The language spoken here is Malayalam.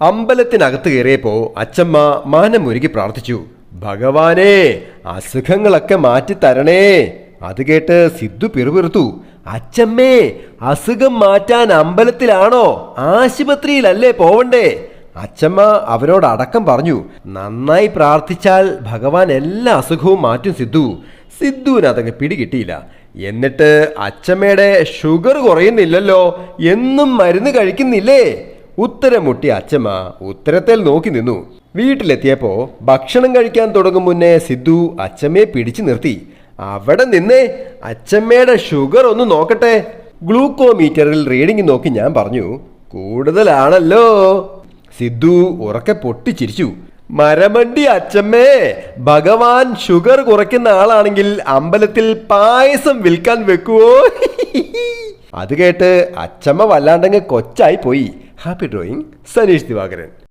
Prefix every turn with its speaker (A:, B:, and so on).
A: അമ്പലത്തിനകത്ത് കയറിയപ്പോ അച്ചമ്മ ഒരുക്കി പ്രാർത്ഥിച്ചു ഭഗവാനെ അസുഖങ്ങളൊക്കെ മാറ്റി തരണേ അത് കേട്ട് സിദ്ധു പിറുപിറുത്തു അച്ചമ്മേ അസുഖം മാറ്റാൻ അമ്പലത്തിലാണോ? ആശുപത്രിയിലല്ലേ പോവണ്ടേ? അച്ചമ്മ അവരോട് അടക്കം പറഞ്ഞു നന്നായി പ്രാർത്ഥിച്ചാൽ ഭഗവാൻ എല്ലാ അസുഖവും മാറ്റും സിദ്ധു. സിദ്ധുവിന് അതങ്ങ് പിടികിട്ടിയില്ല. എന്നിട്ട് അച്ചമ്മയുടെ ഷുഗർ കുറയുന്നില്ലല്ലോ എന്നും മരുന്ന് കഴിക്കുന്നില്ലേ? ഉത്തരം മുട്ടി അച്ചമ്മ ഉത്തരത്തിൽ നോക്കി നിന്നു. വീട്ടിലെത്തിയപ്പോ ഭക്ഷണം കഴിക്കാൻ തുടങ്ങും മുന്നേ സിദ്ധു അച്ചമ്മയെ പിടിച്ചു നിർത്തി. അവിടെ നിന്നേ അച്ചമ്മയുടെ ഷുഗർ ഒന്ന് നോക്കട്ടെ. ഗ്ലൂക്കോമീറ്ററിൽ റീഡിംഗ് നോക്കി ഞാൻ പറഞ്ഞു കൂടുതലാണല്ലോ. സിദ്ധു ഉറക്കെ പൊട്ടിച്ചിരിച്ചു. മരമണ്ടി അച്ചമ്മേ ഭഗവാൻ ഷുഗർ കുറയ്ക്കുന്ന ആളാണെങ്കിൽ അമ്പലത്തിൽ പായസം വിൽക്കാൻ വെക്കുവോ? അത് കേട്ട് അച്ചമ്മ വല്ലാണ്ടങ്ങ് കൊച്ചായി പോയി ഹാപ്പി ഡ്രോയിങ് സനീഷ് ദിവാകരൻ